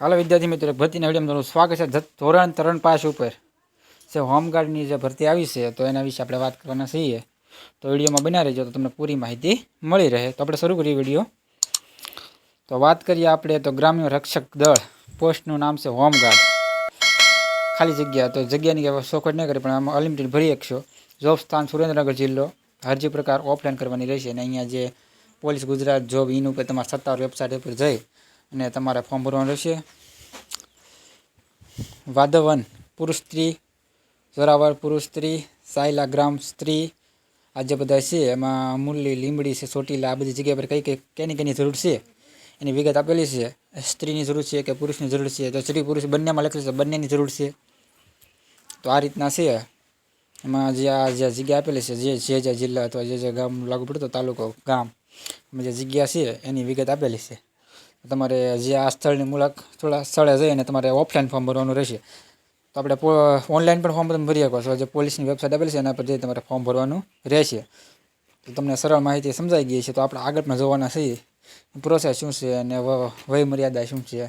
હાલો વિદ્યાર્થી મિત્રો, ભરતીના વિડીયોમાં તમારું સ્વાગત છે ધત- ધોરણ ત્રણ પાસ ઉપર. જે હોમગાર્ડની જે ભરતી આવી છે, તો એના વિશે આપણે વાત કરવાના છીએ. તો વિડીયોમાં બના રહેજો, તો તમને પૂરી માહિતી મળી રહે. તો આપણે શરૂ કરીએ વીડિયો. તો વાત કરીએ આપણે તો ગ્રામ્ય રક્ષક દળ, પોસ્ટનું નામ છે હોમગાર્ડ. ખાલી જગ્યા, તો જગ્યાની કે શોખટ નહીં કરે, પણ આમાં અનલિમિટેડ ભરી શકશો. જોબ સ્થાન સુરેન્દ્રનગર જિલ્લો. અરજી પ્રકાર ઓફલાઈન કરવાની રહેશે. અને અહીંયા જે પોલીસ ગુજરાત જોબ ઇન ઉપર તમારા સત્તાવાર વેબસાઇટ ઉપર જઈ અને તમારે ફોર્મ ભરવાનું રહેશે. વાદવન, પુરુષ સ્ત્રી જોરાવર પુરુષ સ્ત્રી, સાયલા ગ્રામ સ્ત્રી, આ જે બધા છે, એમાં મુરલી, લીંબડી છે સોટીલા આ બધી જગ્યા પર કઈ કઈ કેની કેની જરૂર છે, એની વિગત આપેલી છે. સ્ત્રીની જરૂર છે કે પુરુષની જરૂર છે? તો સ્ત્રી પુરુષ બંનેમાં લખેલું છે, બંનેની જરૂર છે. તો આ રીતના છે. એમાં જે આ જે જગ્યા આપેલી છે, જે જે જે જિલ્લા અથવા જે જે ગામ લાગુ પડતો તાલુકો, ગામ જે જગ્યા છે, એની વિગત આપેલી છે. તમારે જે આ સ્થળની મુલાકાત થોડા સ્થળે જઈને તમારે ઓફલાઈન ફોર્મ ભરવાનું રહેશે. તો આપણે ઓનલાઈન પણ ફોર્મ ભરી શકો છો. જે પોલીસની વેબસાઇટ આપેલી છે એના પર જઈ તમારે ફોર્મ ભરવાનું રહેશે. તો તમને સરળ માહિતી સમજાઈ ગઈ છે. તો આપણે આગળમાં જોવાના છીએ પ્રોસેસ શું છે અને વય મર્યાદા શું છે.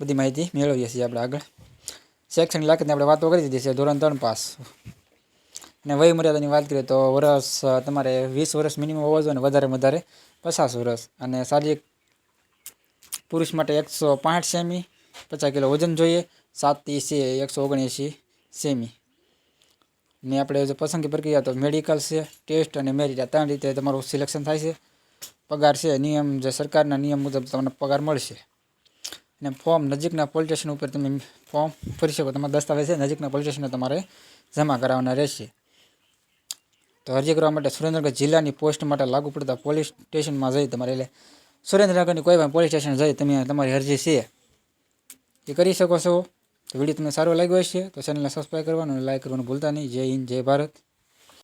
બધી માહિતી મેળવીએ છીએ આપણે આગળ. શૈક્ષણિક લાયકાતની આપણે વાતો કરી દીધી છે. ધોરણ ત્રણ પાસ. અને વય મર્યાદાની વાત કરીએ તો વર્ષ, તમારે વીસ વર્ષ મિનિમમ હોવો જોઈએ અને વધારે વધારે પચાસ વર્ષ. અને શારીરિક પુરુષ માટે એકસો પાંઠ સેમી, પચાસ કિલો વજન જોઈએ, સાતથી છે એકસો ઓગણએંસી સેમી. ને આપણે જો પસંદગી પ્રક્રિયા તો મેડિકલ છે ટેસ્ટ અને મેરિટ આ ત્રણ રીતે તમારું સિલેક્શન થાય છે. પગાર છે, નિયમ જે સરકારના નિયમ મુજબ તમને પગાર મળશે. અને ફોર્મ નજીકના પોલીસ સ્ટેશન ઉપર તમે ફોર્મ ભરી શકો. તમારા દસ્તાવેજ છે, નજીકના પોલીસ સ્ટેશને તમારે જમા કરાવવાના રહેશે. તો અરજી કરવા માટે સુરેન્દ્રનગર જિલ્લાની પોસ્ટ માટે લાગુ પડતા પોલીસ સ્ટેશનમાં જઈ તમારે એટલે સુરેન્દ્રનગરની કોઈ પણ પોલીસ સ્ટેશન જઈ તમે તમારી અરજી છે, એ કરી શકો છો. વીડિયો તમને સારો લાગ્યો હશે, તો ચેનલને સબસ્ક્રાઈબ કરવાનું લાઈક કરવાનું ભૂલતા નહીં. જય હિન્દ, જય ભારત.